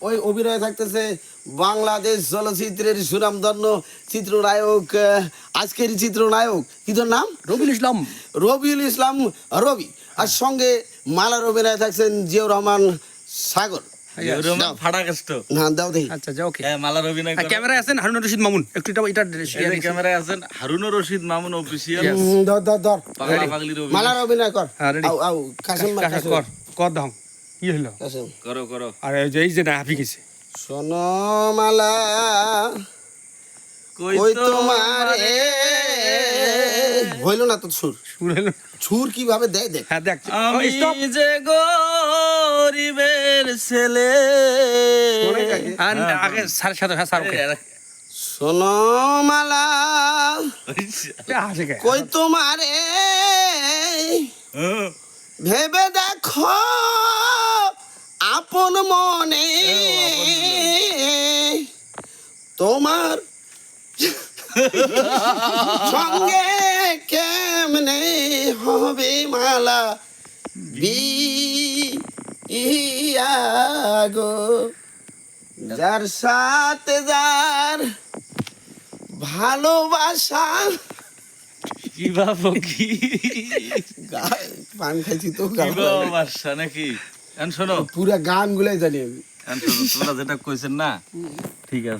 ওই অভিনয় থাকতেছে বাংলাদেশ চলচ্চিত্রের সুনামধন্য চিত্রনায়ক আজকের চিত্রনায়ক। কি তোর নাম? রবিউল ইসলাম। রবিউল ইসলাম রবি। আর সঙ্গে মালার অভিনয় থাকছেন জিয়াউর রহমান সাগর। মালার অভিনয় কর কর দাও। কি হইল কাসম। করো করো। আর এই যে না হাফি গেছে। শোনো মালা ওই তোমার হইল না তো সুর? শুরু হইল সুর কীভাবে দেয় দেখ। হ্যাঁ দেখ। আমি স্টপ যে গরিবের ছেলে। আর আগে স্যার সাথে হ্যাঁ শোনো মালা কই তোমারে হ্যাঁ, ভেবে দেখো। আপন মনে তোমার সঙ্গে কেমনে হবে মালা বিয়াগো যার সাথে যার ভালোবাসা। কি ভাবো কি? পান খাইছি তো কি ভাবো বাসা নাকি? শোনো। পুরা গান গুলাই জানি আমি। এখন শোনো তোমরা যেটা কইছেন না ঠিক আছে।